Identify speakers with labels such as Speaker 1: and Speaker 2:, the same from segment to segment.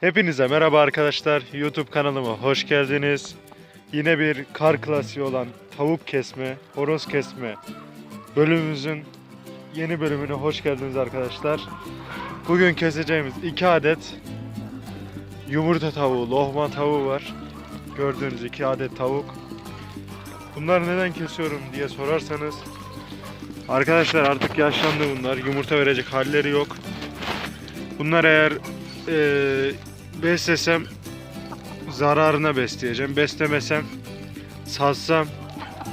Speaker 1: Hepinize merhaba arkadaşlar. YouTube kanalıma hoş geldiniz. Yine bir kar klasiği olan tavuk kesme, horoz kesme bölümümüzün yeni bölümüne hoş geldiniz arkadaşlar. Bugün keseceğimiz iki adet yumurta tavuğu, lohma tavuğu var. Gördüğünüz iki adet tavuk. Bunları neden kesiyorum diye sorarsanız Arkadaşlar artık yaşlandı bunlar. Yumurta verecek halleri yok. Bunlar eğer eee beslesem zararına besleyeceğim. Beslemesem satsam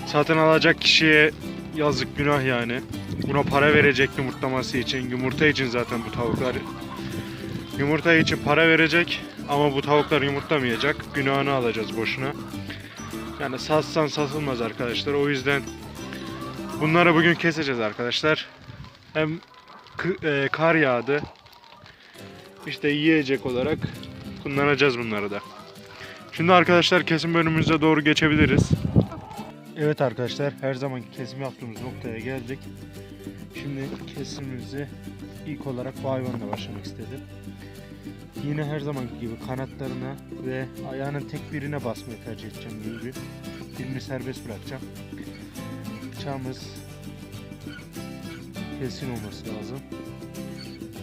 Speaker 1: satın alacak kişiye yazık günah yani. Buna para verecek yumurtlaması için. Yumurta için zaten bu tavuklar. Yumurta için para verecek ama bu tavuklar yumurtlamayacak. Günahını alacağız boşuna. Yani satsan satılmaz arkadaşlar. O yüzden bunları bugün keseceğiz arkadaşlar. Hem e, kar yağdı. İşte yiyecek olarak kullanacağız bunları da. Şimdi arkadaşlar kesim bölümümüze doğru geçebiliriz. Evet arkadaşlar her zamanki kesim yaptığımız noktaya geldik. Şimdi kesimimizi ilk olarak bu hayvanla başlamak istedim. Yine her zamanki gibi kanatlarına ve ayağının tek birine basmayı tercih edeceğim gibi. Birini serbest bırakacağım. Bıçağımız kesin olması lazım.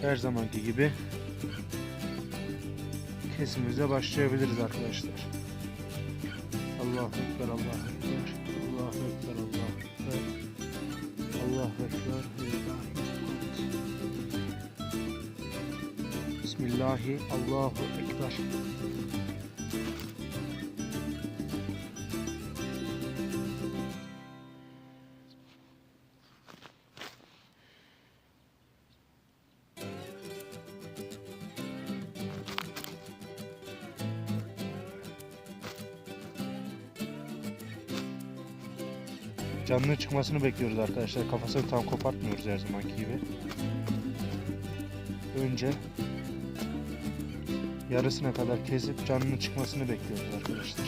Speaker 1: Her zamanki gibi kesimimize başlayabiliriz arkadaşlar. Allahu Ekber, Allahu Ekber, Allahu Ekber, Allahu Ekber, Allahu Ekber, Bismillahi, Allahu Ekber. Canının çıkmasını bekliyoruz arkadaşlar. Kafasını tam kopartmıyoruz her zamanki gibi. Önce yarısına kadar kesip canının çıkmasını bekliyoruz arkadaşlar.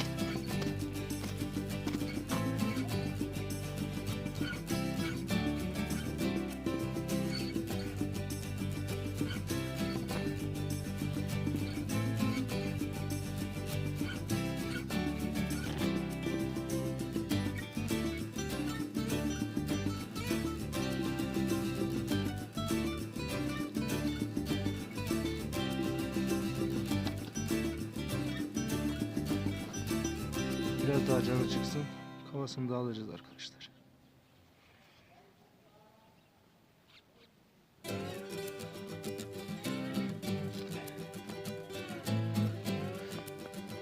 Speaker 1: Biraz daha canı çıksın. Kafasını da alacağız arkadaşlar.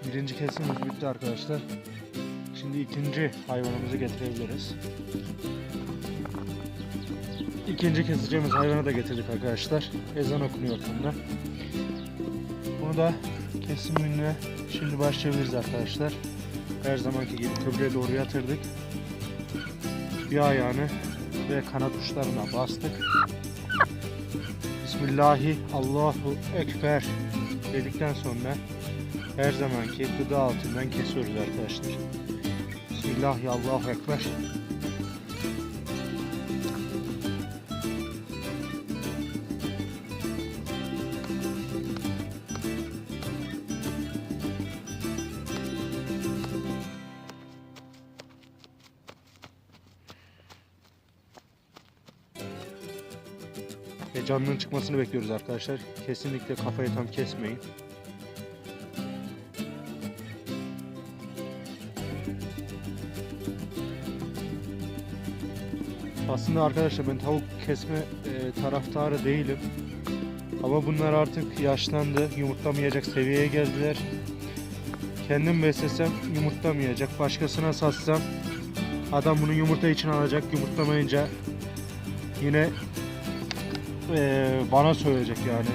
Speaker 1: Birinci kesimimiz bitti arkadaşlar. Şimdi ikinci hayvanımızı getirebiliriz. İkinci keseceğimiz hayvanı da getirdik arkadaşlar. Ezan okunuyor ortamda. Bunu da kesimine şimdi başlayabiliriz arkadaşlar. Her zamanki gibi köprüye doğru yatırdık. Bir ayağını ve kanat uçlarına bastık. Bismillahi Allahu Ekber dedikten sonra her zamanki gıda altından kesiyoruz arkadaşlar. Bismillahi Allahu Ekber. Canının çıkmasını bekliyoruz arkadaşlar. Kesinlikle kafayı tam kesmeyin. Aslında arkadaşlar ben tavuk kesme e, taraftarı değilim. Ama bunlar artık yaşlandı. Yumurtlamayacak seviyeye geldiler. Kendim beslesem yumurtlamayacak. Başkasına satsam adam bunu yumurta için alacak. Yumurtlamayınca yine eee, bana söyleyecek yani.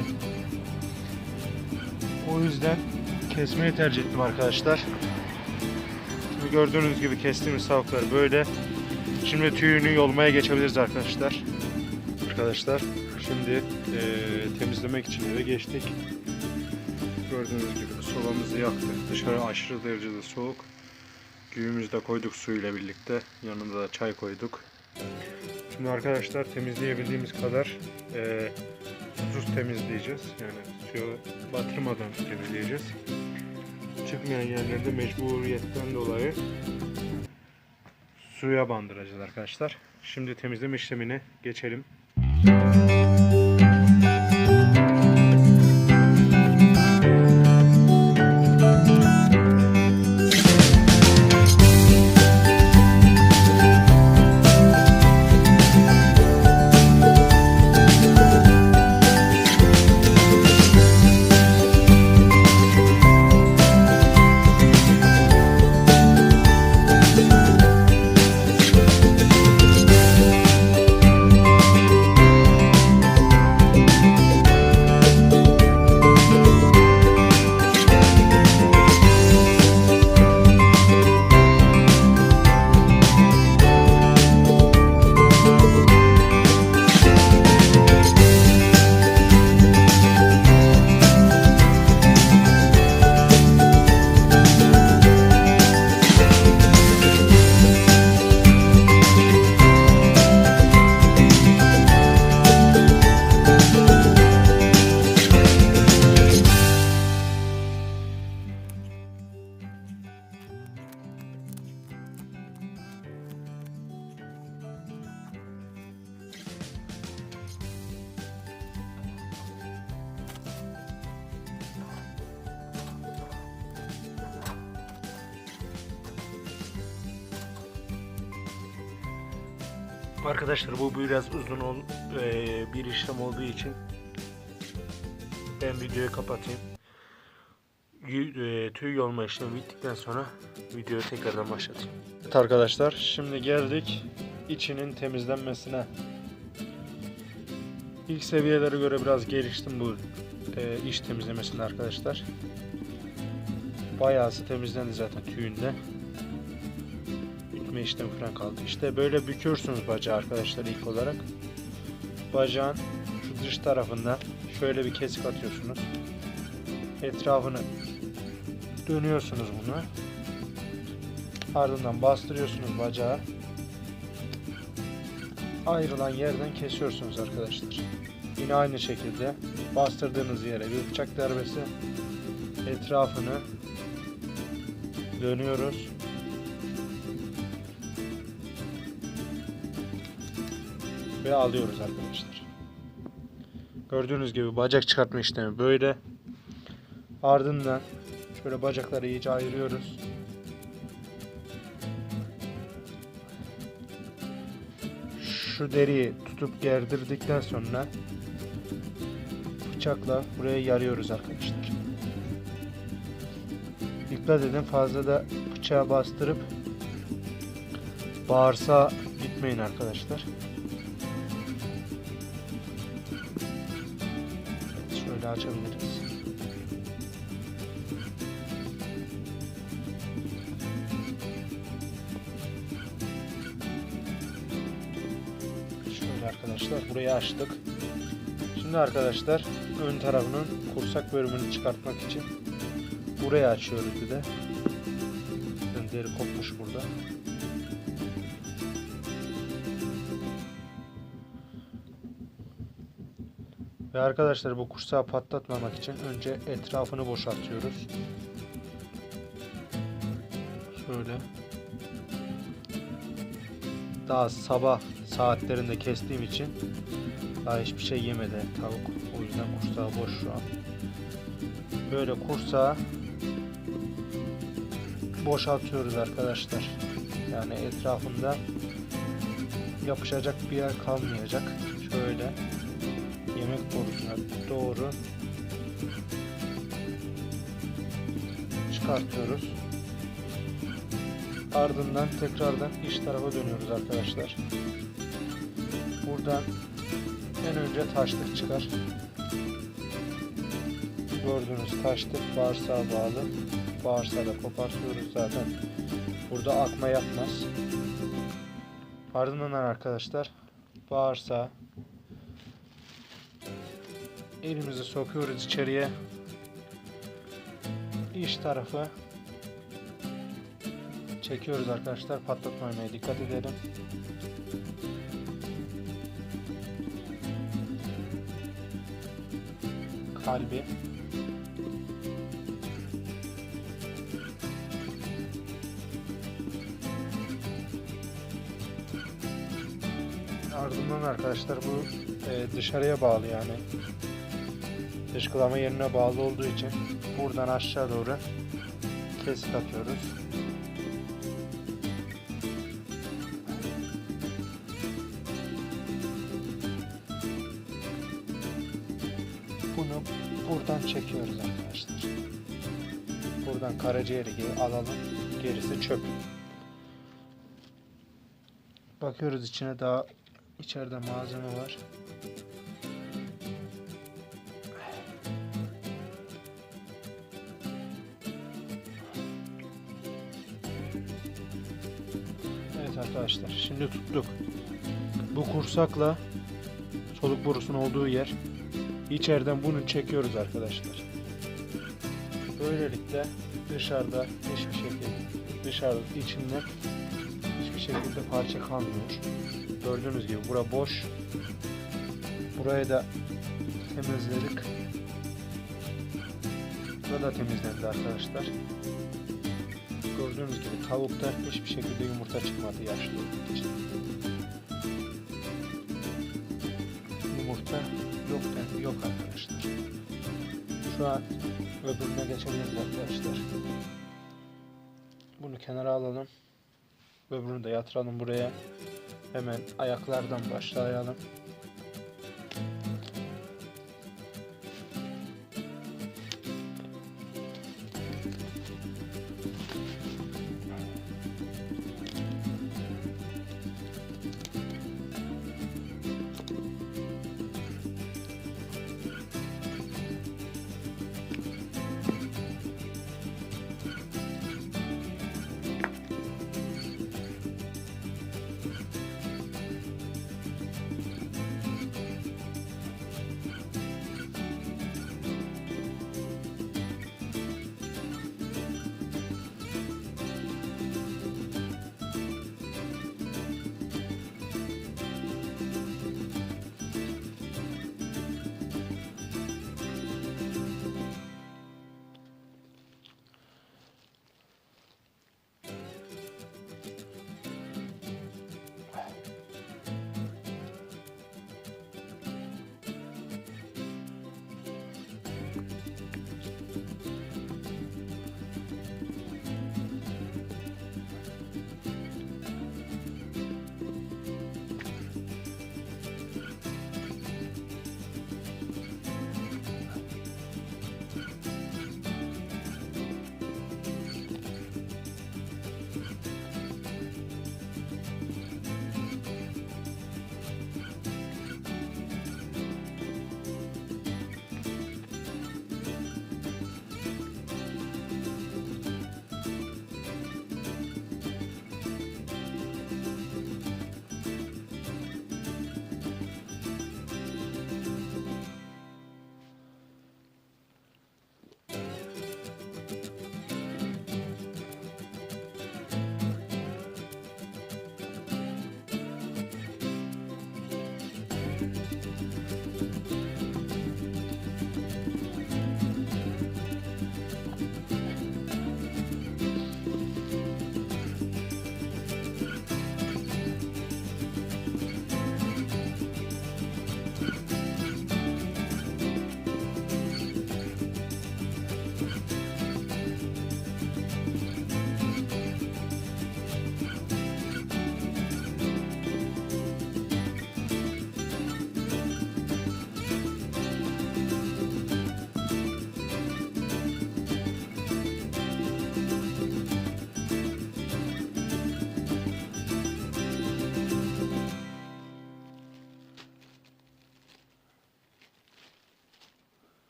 Speaker 1: O yüzden kesmeyi tercih ettim arkadaşlar. Şimdi gördüğünüz gibi kestiğimiz tavuklar böyle. Şimdi tüyünü yolmaya geçebiliriz arkadaşlar. Arkadaşlar şimdi eee, temizlemek için eve geçtik. Gördüğünüz gibi sobamızı yaktık. Dışarı aşırı derecede soğuk. Güğümüzü de koyduk suyla birlikte. Yanında da çay koyduk. Şimdi arkadaşlar temizleyebildiğimiz kadar eee susuz temizleyeceğiz. Yani suyu batırmadan temizleyeceğiz. Çıkmayan yerlerde mecburiyetten dolayı suya bandıracağız arkadaşlar. Şimdi temizleme işlemine geçelim. Arkadaşlar bu biraz uzun ol, eee, bir işlem olduğu için ben videoyu kapatayım. Eee, tüy yolma işlemi bittikten sonra videoyu tekrardan başlatayım. Evet arkadaşlar şimdi geldik içinin temizlenmesine. İlk seviyelere göre biraz geliştim bu eee, iç temizlemesinde arkadaşlar. Bayağısı temizlendi zaten tüyünde bükme işlemi falan kaldı. İşte böyle büküyorsunuz bacağı arkadaşlar ilk olarak. Bacağın şu dış tarafından şöyle bir kesik atıyorsunuz. Etrafını dönüyorsunuz bunu. Ardından bastırıyorsunuz bacağı. Ayrılan yerden kesiyorsunuz arkadaşlar. Yine aynı şekilde bastırdığınız yere bir bıçak darbesi etrafını dönüyoruz. Ve alıyoruz arkadaşlar. Gördüğünüz gibi bacak çıkartma işlemi böyle. Ardından şöyle bacakları iyice ayırıyoruz. Şu deriyi tutup gerdirdikten sonra bıçakla buraya yarıyoruz arkadaşlar. Dikkat edin fazla da bıçağı bastırıp bağırsağa gitmeyin arkadaşlar. Açabiliriz. Şöyle arkadaşlar burayı açtık. Şimdi arkadaşlar ön tarafının kursak bölümünü çıkartmak için burayı açıyoruz bir de. Deri kopmuş burada. Ve arkadaşlar bu kursağı patlatmamak için önce etrafını boşaltıyoruz. Şöyle. Daha sabah saatlerinde kestiğim için daha hiçbir şey yemedi tavuk. O yüzden kursağı boş şu an. Böyle kursağı boşaltıyoruz arkadaşlar. Yani etrafında yapışacak bir yer kalmayacak. Şöyle yemek borusuna doğru çıkartıyoruz. Ardından tekrardan iç tarafa dönüyoruz arkadaşlar. Buradan en önce taşlık çıkar. Gördüğünüz taşlık bağırsağa bağlı. Bağırsağı da kopartıyoruz zaten. Burada akma yapmaz. Ardından arkadaşlar bağırsağı elimizi sokuyoruz içeriye. İç tarafı çekiyoruz arkadaşlar. Patlatmamaya dikkat edelim. Kalbi. Ardından arkadaşlar bu e, dışarıya bağlı yani Dışkılama yerine bağlı olduğu için buradan aşağı doğru kesik atıyoruz. Bunu buradan çekiyoruz arkadaşlar. Buradan karaciğeri gi- alalım. Gerisi çöp. Bakıyoruz içine daha içeride malzeme var. Şimdi tuttuk. Bu kursakla soluk borusunun olduğu yer içeriden bunu çekiyoruz arkadaşlar. Böylelikle dışarıda hiçbir şekilde dışarı içinden hiçbir şekilde parça kalmıyor. Gördüğünüz gibi bura boş. Burayı da temizledik. Burada temizlendi arkadaşlar. Gördüğünüz gibi tavukta hiçbir şekilde yumurta çıkmadı yaşlı için. Yumurta yok dendi, yok arkadaşlar. Şu an öbürüne geçebiliriz arkadaşlar. Bunu kenara alalım. Öbürünü de yatıralım buraya. Hemen ayaklardan başlayalım.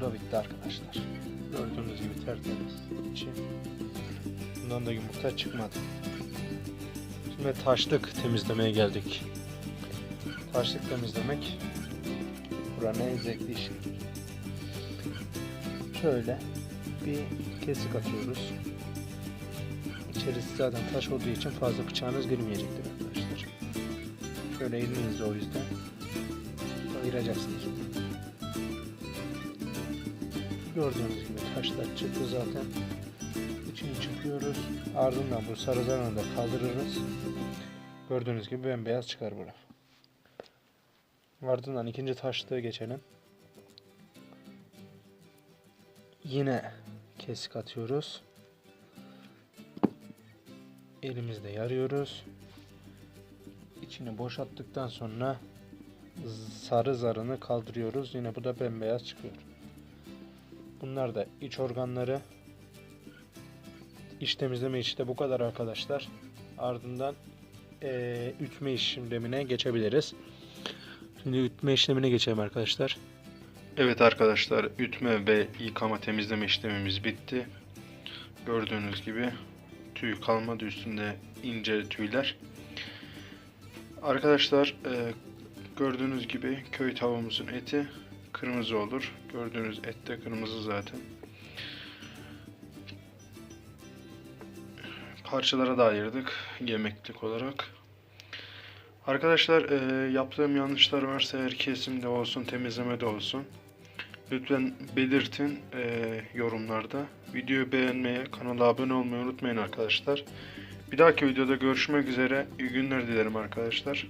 Speaker 1: Bu da bitti arkadaşlar. Gördüğünüz gibi tertemiz içi. Bundan da yumurta çıkmadı. Şimdi taşlık temizlemeye geldik. Taşlık temizlemek buranın en zevkli işi. Şöyle bir kesik atıyoruz. İçerisi zaten taş olduğu için fazla bıçağınız girmeyecektir arkadaşlar.
Speaker 2: Şöyle elinizle o yüzden ayıracaksınız. Gördüğünüz gibi taşlar çıktı zaten. İçini çıkıyoruz. Ardından bu sarı zarını da kaldırırız. Gördüğünüz gibi bembeyaz çıkar bura. Ardından ikinci taşlığı geçelim. Yine kesik atıyoruz. Elimizde yarıyoruz. İçini boşalttıktan sonra sarı zarını kaldırıyoruz. Yine bu da bembeyaz çıkıyor. Bunlar da iç organları. İç temizleme işi de bu kadar arkadaşlar. Ardından eee, ütme işlemine geçebiliriz. Şimdi ütme işlemine geçelim arkadaşlar.
Speaker 1: Evet arkadaşlar ütme ve yıkama temizleme işlemimiz bitti. Gördüğünüz gibi tüy kalmadı üstünde ince tüyler. Arkadaşlar e, gördüğünüz gibi köy tavuğumuzun eti kırmızı olur. Gördüğünüz et de kırmızı zaten. Parçalara da ayırdık yemeklik olarak. Arkadaşlar e, yaptığım yanlışlar varsa eğer kesimde olsun temizlemede olsun lütfen belirtin e, yorumlarda. Videoyu beğenmeyi, kanala abone olmayı unutmayın arkadaşlar. Bir dahaki videoda görüşmek üzere. İyi günler dilerim arkadaşlar.